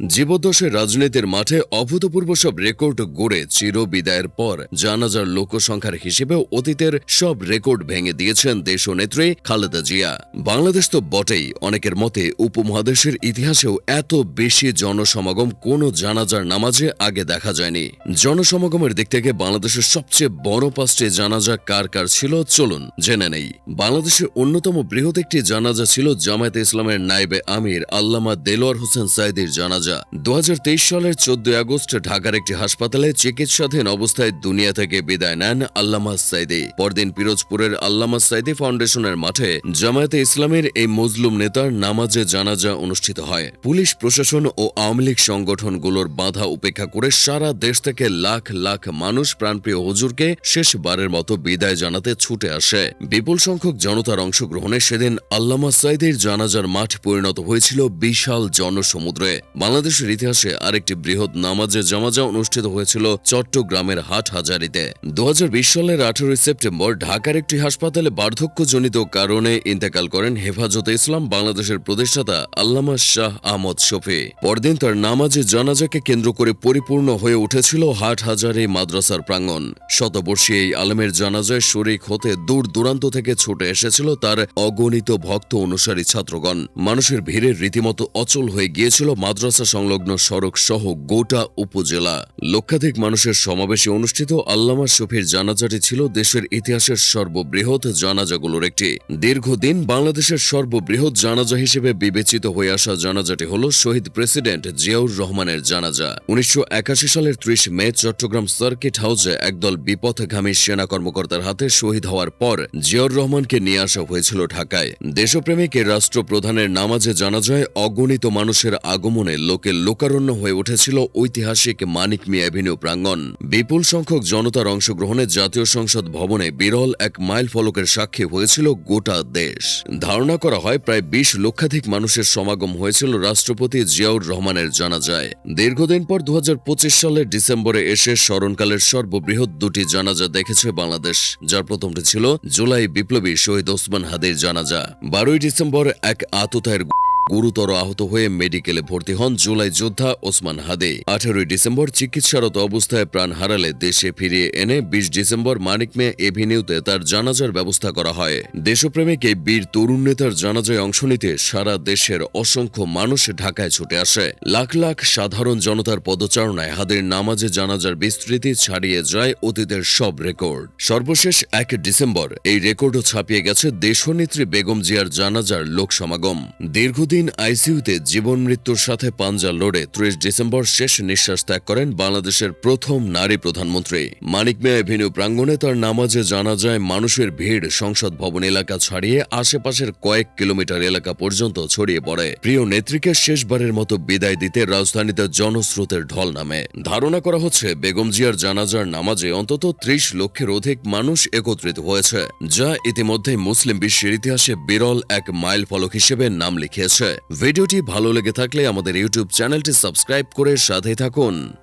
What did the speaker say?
জীবদ্দশের রাজনীতির মাঠে অভূতপূর্ব সব রেকর্ড গড়ে চির বিদায়ের পর জানাজার লোকসংখ্যার হিসেবেও অতীতের সব রেকর্ড ভেঙে দিয়েছেন দেশনেত্রী খালেদা জিয়া। বাংলাদেশ তো বটেই, অনেকের মতে উপমহাদেশের ইতিহাসেও এত বেশি জনসমাগম কোনো জানাজার নামাজে আগে দেখা যায়নি। জনসমাগমের দিক থেকে বাংলাদেশের সবচেয়ে বড় পাঁচটি জানাজা কার কার ছিল চলুন জেনে নেই। বাংলাদেশের অন্যতম বৃহৎ একটি জানাজা ছিল জামায়াতে ইসলামের নাইবে আমির আল্লামা দেলোয়ার হোসেন সাইদির জানাজা। দু হাজার তেইশ সালের চোদ্দ আগস্ট ঢাকার একটি হাসপাতালে চিকিৎসাধীন অবস্থায় দুনিয়া থেকে বিদায় নেন আল্লামা সাইদি। পরদিন পিরোজপুরের আল্লামা সাইদি ফাউন্ডেশনের মাঠে জামায়াতে ইসলামের এই মজলুম নেতার নামাজে জানাজা অনুষ্ঠিত হয়। পুলিশ, প্রশাসন ও আওয়ামী লীগ সংগঠনগুলোর বাধা উপেক্ষা করে সারা দেশ থেকে লাখ লাখ মানুষ প্রাণপ্রিয় হুজুরকে শেষবারের মতো বিদায় জানাতে ছুটে আসে। বিপুল সংখ্যক জনতার অংশগ্রহণে সেদিন আল্লামা সাইদের জানাজার মাঠ পরিণত হয়েছিল বিশাল জনসমুদ্রে। বাংলাদেশের ইতিহাসে আরেকটি বৃহৎ নামাজে জামাজা অনুষ্ঠিত হয়েছিল চট্টগ্রামের হাট হাজারিতে দু হাজার বিশ সালের আঠারোই সেপ্টেম্বর ঢাকার একটি হাসপাতালে বার্ধক্যজনিত কারণে ইন্তেকাল করেন হেফাজতে ইসলাম বাংলাদেশের প্রতিষ্ঠাতা আল্লামা শাহ আহমদ শফি। পরদিন তার নামাজে জানাজাকে কেন্দ্র করে পরিপূর্ণ হয়ে উঠেছিল হাট হাজারি মাদ্রাসার প্রাঙ্গণ। শতবর্ষী এই আলমের জানাজায় শরিক হতে দূর দূরান্ত থেকে ছুটে এসেছিল তার অগণিত ভক্ত অনুসারী ছাত্রগণ। মানুষের ভিড়ে রীতিমতো অচল হয়ে গিয়েছিল মাদ্রাসা সংলগ্ন সড়ক সহ গোটা উপজেলা। লক্ষাধিক মানুষের সমাবেশে অনুষ্ঠিত আল্লামা শফির জানাজাটি ছিল দেশের ইতিহাসের সর্ববৃহৎ জানাজাগুলোর একটি। দীর্ঘদিন বাংলাদেশের সর্ববৃহৎ জানাজা হিসেবে বিবেচিত হয়ে আসা জানাজাটি হল শহীদ প্রেসিডেন্ট জিয়াউর রহমানের জানাজা। উনিশশো একাশি সালের ত্রিশ মে চট্টগ্রাম সার্কিট হাউসে একদল বিপথগামী সেনা কর্মকর্তার হাতে শহীদ হওয়ার পর জিয়াউর রহমানকে নিয়ে আসা হয়েছিল ঢাকায়। দেশপ্রেমিক রাষ্ট্রপ্রধানের নামাজে জানাজায় অগণিত মানুষের আগমনে লোকে লোকারণ্য হয়ে উঠেছিল ঐতিহাসিক মানিক মিয়া অ্যাভিনিউ প্রাঙ্গণ। বিপুল সংখ্যক জনতার অংশগ্রহণে জাতীয় সংসদ ভবনে বিরল এক মাইল ফলকের সাক্ষী হয়েছিল গোটা দেশ। ধারণা করা হয় প্রায় বিশ লক্ষাধিক মানুষের সমাগম হয়েছিল রাষ্ট্রপতি জিয়াউর রহমানের জানাজায়। দীর্ঘদিন পর দু হাজার পঁচিশ সালের ডিসেম্বরে এসে স্মরণকালের সর্ববৃহৎ দুটি জানাজা দেখেছে বাংলাদেশ, যার প্রথমটি ছিল জুলাই বিপ্লবী শহীদ ওসমান হাদির জানাজা। বারোই ডিসেম্বর এক আততায়ের গুরুতর আহত হয়ে মেডিকেলে ভর্তি হন জুলাই যোদ্ধা ওসমান হাদে। আঠারোই ডিসেম্বর চিকিৎসারত অবস্থায় প্রাণ হারালে দেশে ফিরিয়ে এনে বিশ ডিসেম্বর মানিক মেয়ে এভিনিউতে তার জানাজার ব্যবস্থা করা হয়। দেশপ্রেমিক এই বীর তরুণ নেতার জানাজায় অংশ নিতে সারা দেশের অসংখ্য মানুষ ঢাকায় ছুটে আসে। লাখ লাখ সাধারণ জনতার পদচারণায় হাদের নামাজে জানাজার বিস্তৃতি ছাড়িয়ে যায় অতীতের সব রেকর্ড। সর্বশেষ এক ডিসেম্বর এই রেকর্ডও ছাপিয়ে গেছে দেশনেত্রী বেগম জিয়ার জানাজার লোক সমাগম দীর্ঘদিন আইসিইউতে জীবন মৃত্যুর সাথে পাঞ্জা লড়ে ত্রিশ ডিসেম্বর শেষ নিঃশ্বাস ত্যাগ করেন বাংলাদেশের প্রথম নারী প্রধানমন্ত্রী। মানিক মেয়া এভিনিউ প্রাঙ্গণে তার নামাজে জানা যায়, মানুষের ভিড় সংসদ ভবন এলাকা ছাড়িয়ে আশেপাশের কয়েক কিলোমিটার এলাকা পর্যন্ত ছড়িয়ে পড়ে। প্রিয় নেত্রীকে শেষবারের মতো বিদায় দিতে রাজধানীতে জনস্রোতের ঢল নামে। ধারণা করা হচ্ছে, বেগম জিয়ার জানাজার নামাজে অন্তত ত্রিশ লক্ষের অধিক মানুষ একত্রিত হয়েছে, যা ইতিমধ্যে মুসলিম বিশ্বের ইতিহাসে বিরল এক মাইল ফলক হিসেবে নাম লিখিয়েছে। ভিডিওটি ভালো লেগে থাকলে আমাদের ইউটিউব চ্যানেলটি সাবস্ক্রাইব করে সাথে থাকুন।